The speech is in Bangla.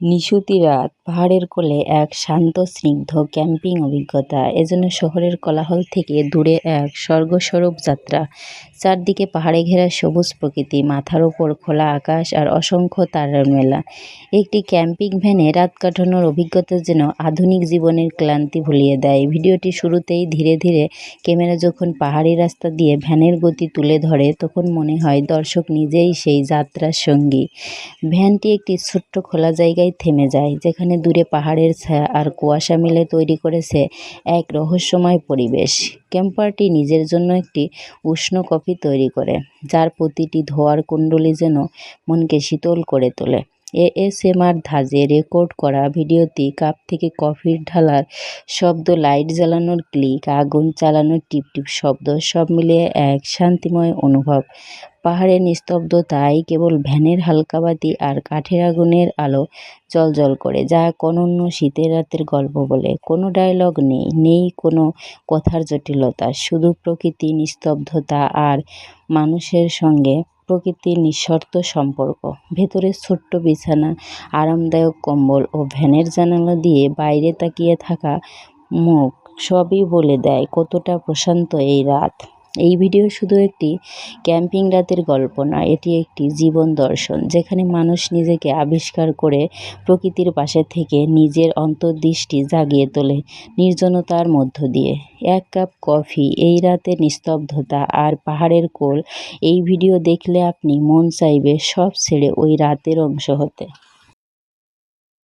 নিশুতি রাত পাহাড়ের কোলে এক শান্ত, স্নিগ্ধ ক্যাম্পিং অভিজ্ঞতা। এজন্য শহরের কোলাহল থেকে দূরে এক স্বর্গস্বরূপ যাত্রা। চারদিকে পাহাড়ে ঘেরা সবুজ প্রকৃতি, মাথার ওপর খোলা আকাশ আর অসংখ্য তারার মেলা একটি ক্যাম্পিং ভ্যানে রাত কাটানোর অভিজ্ঞতা যেন আধুনিক জীবনের ক্লান্তি ভুলিয়ে দেয়। ভিডিওটি শুরুতেই ধীরে ধীরে ক্যামেরা যখন পাহাড়ি রাস্তা দিয়ে ভ্যানের গতি তুলে ধরে, তখন মনে হয় দর্শক নিজেই সেই যাত্রার সঙ্গী। ভ্যানটি একটি ছোট্ট খোলা জায়গায় থেমে যায়, যেখানে দূরে পাহাড়ের ছায়া আর কুয়াশা মিলে তৈরি করেছে এক রহস্যময় পরিবেশ। ক্যাম্পারটি নিজের জন্য একটি উষ্ণ কফি তৈরি করে, যার প্রতিটি ধোয়ার কুণ্ডলি যেন মনকে শীতল করে তোলে। এএসএমআর ধাজে রেকর্ড করা ভিডিওটি কাপ থেকে কফির ঢালার শব্দ, লাইট জ্বালানোর ক্লিক, আগুন চালানোর টিপ টিপ শব্দ সব মিলিয়ে এক শান্তিময় অনুভব। পাহাড়ের নিস্তব্ধতায় কেবল ভ্যানের হালকা বাতি আর কাঠের আগুনের আলো জল করে, যা অন্য শীতের রাতের গল্প বলে। কোনো ডায়লগ নেই নেই কোনো কথার জটিলতা, শুধু প্রকৃতি নিস্তব্ধতা আর মানুষের সঙ্গে প্রকৃতির নিঃশর্ত সম্পর্ক। ভেতরে ছোট্ট বিছানা, আরামদায়ক কম্বল ও ভ্যানের জানালা দিয়ে বাইরে তাকিয়ে থাকা মুখ সবই বলে দেয় কতটা প্রশান্ত এই রাত। এই ভিডিও শুধু একটি ক্যাম্পিং রাতের গল্প নয়, এটি একটি জীবন দর্শন, যেখানে মানুষ নিজেকে আবিষ্কার করে প্রকৃতির পাশে থেকে নিজের অন্তর্দৃষ্টি জাগিয়ে তোলে নির্জনতার মধ্য দিয়ে। এক কাপ কফি, এই রাতে নিস্তব্ধতা আর পাহাড়ের কোল, এই ভিডিও দেখলে আপনি মন চাইবে সব ছেড়ে ওই রাতের অংশ হতে।